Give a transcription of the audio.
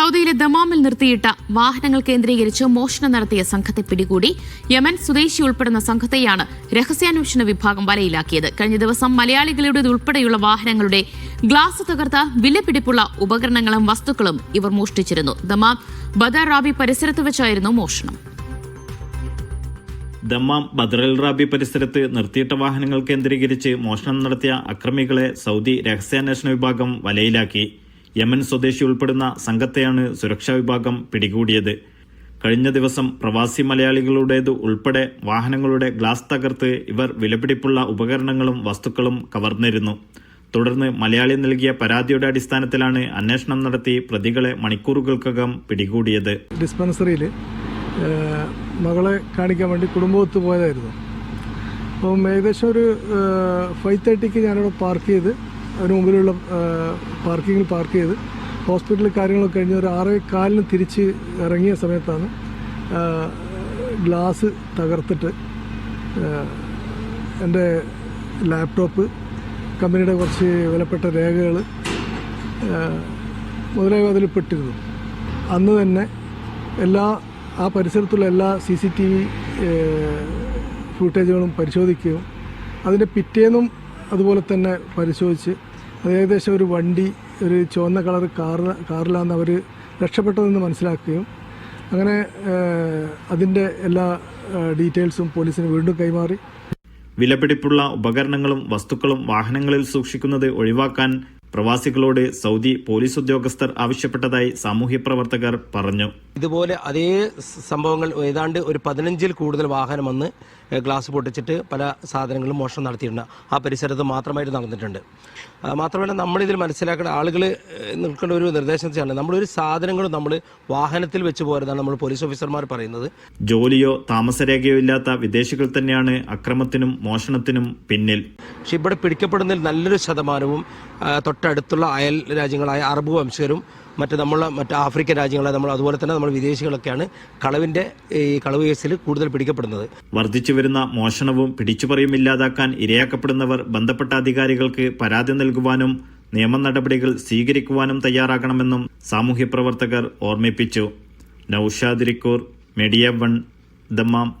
സൗദിയിലെ ദമാമിൽ നിർത്തിയിട്ട വാഹനങ്ങൾ കേന്ദ്രീകരിച്ച് മോഷണം നടത്തിയ സംഘത്തെ പിടികൂടി യമൻ സ്വദേശി ഉൾപ്പെടുന്ന സംഘത്തെയാണ് രഹസ്യാന്വേഷണ വിഭാഗം വലയിലാക്കിയത്. കഴിഞ്ഞ ദിവസം മലയാളികളുടെ ഉൾപ്പെടെയുള്ള വാഹനങ്ങളുടെ ഗ്ലാസ് തകർത്ത വിലപിടിപ്പുള്ള ഉപകരണങ്ങളും വസ്തുക്കളും ഇവർ മോഷ്ടിച്ചിരുന്നു. ദമാം ബദർ റാബി പരിസരത്ത് വെച്ചായിരുന്നു മോഷണം. ദമ്മാം ബദ്രൽ റാബി പരിസരത്ത് നിർത്തിയിട്ട വാഹനങ്ങൾ കേന്ദ്രീകരിച്ച് മോഷണം നടത്തിയ അക്രമികളെ സൗദി രഹസ്യാന്വേഷണ വിഭാഗം വലയിലാക്കി. യമൻ സ്വദേശി ഉൾപ്പെടുന്ന സംഘത്തെയാണ് സുരക്ഷാ വിഭാഗം പിടികൂടിയത്. കഴിഞ്ഞ ദിവസം പ്രവാസി മലയാളികളുടേത് ഉൾപ്പെടെ വാഹനങ്ങളുടെ ഗ്ലാസ് തകർത്ത് ഇവർ വിലപിടിപ്പുള്ള ഉപകരണങ്ങളും വസ്തുക്കളും കവർന്നിരുന്നു. തുടർന്ന് മലയാളി നൽകിയ പരാതിയുടെ അടിസ്ഥാനത്തിലാണ് അന്വേഷണം നടത്തി പ്രതികളെ മണിക്കൂറുകൾക്കകം പിടികൂടിയത്. ഡിസ്പെൻസറിയിൽ മകളെ കാണിക്കാൻ വേണ്ടി കുടുംബത്ത് പോയതായിരുന്നു. അപ്പം ഏകദേശം ഒരു ഫൈവ് തേർട്ടിക്ക് ഞാനിവിടെ പാർക്ക് ചെയ്ത് അതിന് മുമ്പിലുള്ള പാർക്കിങ്ങിൽ പാർക്ക് ചെയ്ത് ഹോസ്പിറ്റലിൽ കാര്യങ്ങളൊക്കെ കഴിഞ്ഞ് ഒരു ആറേ കാലിന് തിരിച്ച് ഇറങ്ങിയ സമയത്താണ് ഗ്ലാസ് തകർത്തിട്ട് എന്റെ ലാപ്ടോപ്പ് കമ്പനിയുടെ കുറച്ച് വിലപ്പെട്ട രേഖകൾ മുതലായവ അതിൽ പെട്ടിരുന്നു. അന്ന് തന്നെ എല്ലാ ആ പരിസരത്തുള്ള എല്ലാ സി സി ടി വി ഫുട്ടേജുകളും പരിശോധിക്കുകയും അതിന്റെ പിറ്റേന്നും അതുപോലെ തന്നെ പരിശോധിച്ച് അത് ഏകദേശം ഒരു വണ്ടി ഒരു ചുവന്ന കളർ കാർ കാറിലാണ് അവർ രക്ഷപ്പെട്ടതെന്ന് മനസ്സിലാക്കുകയും അങ്ങനെ അതിന്റെ എല്ലാ ഡീറ്റെയിൽസും പോലീസിന് വീണ്ടും കൈമാറി. വിലപിടിപ്പുള്ള ഉപകരണങ്ങളും വസ്തുക്കളും വാഹനങ്ങളിൽ സൂക്ഷിക്കുന്നത് ഒഴിവാക്കാൻ പ്രവാസികളോട് സൗദി പോലീസ് ഉദ്യോഗസ്ഥർ ആവശ്യപ്പെട്ടതായി സാമൂഹ്യ പ്രവർത്തകർ പറഞ്ഞു. ഇതുപോലെ അതേ സംഭവങ്ങൾ ഏതാണ്ട് ഒരു പതിനഞ്ചിൽ കൂടുതൽ വാഹനം വന്ന് ഗ്ലാസ് പൊട്ടിച്ചിട്ട് പല സാധനങ്ങളും മോഷണം നടത്തിയിട്ടുണ്ട്. ആ പരിസരത്ത് മാത്രമായിട്ട് നടന്നിട്ടുണ്ട്. മാത്രമല്ല നമ്മളിതിൽ മനസ്സിലാക്കേണ്ട ആളുകൾ നിൽക്കേണ്ട ഒരു നിർദ്ദേശം വെച്ചാണ് നമ്മളൊരു സാധനങ്ങളും നമ്മൾ വാഹനത്തിൽ വെച്ച് പോരുന്നതാണ് നമ്മൾ പോലീസ് ഓഫീസർമാർ പറയുന്നത്. ജോലിയോ താമസരേഖയോ ഇല്ലാത്ത വിദേശികൾ തന്നെയാണ് അക്രമത്തിനും മോഷണത്തിനും പിന്നിൽ. പക്ഷെ ഇവിടെ പിടിക്കപ്പെടുന്നതിൽ നല്ലൊരു ശതമാനവും ആ, തൊട്ടടുത്തുള്ള അയൽ രാജ്യങ്ങളായ അറബ് വംശജരും മറ്റ് നമ്മൾ മറ്റ് ആഫ്രിക്കൻ രാജ്യങ്ങളെ നമ്മൾ അതുപോലെ തന്നെ നമ്മൾ വിദേശികളൊക്കെയാണ് കളവിന്റെ ഈ കളവ് കേസിൽ കൂടുതൽ പിടിക്കപ്പെടുന്നത്. വർദ്ധിച്ചു വരുന്ന മോഷണവും പിടിച്ചുപറിയും ഇല്ലാതാക്കാൻ ഇരയാക്കപ്പെടുന്നവർ ബന്ധപ്പെട്ട അധികാരികൾക്ക് പരാതി നൽകുവാനും നിയമ നടപടികൾ സ്വീകരിക്കുവാനും തയ്യാറാകണമെന്നും സാമൂഹ്യ പ്രവർത്തകർ ഓർമ്മിപ്പിച്ചു. Noushad Irikkur media one Dammam.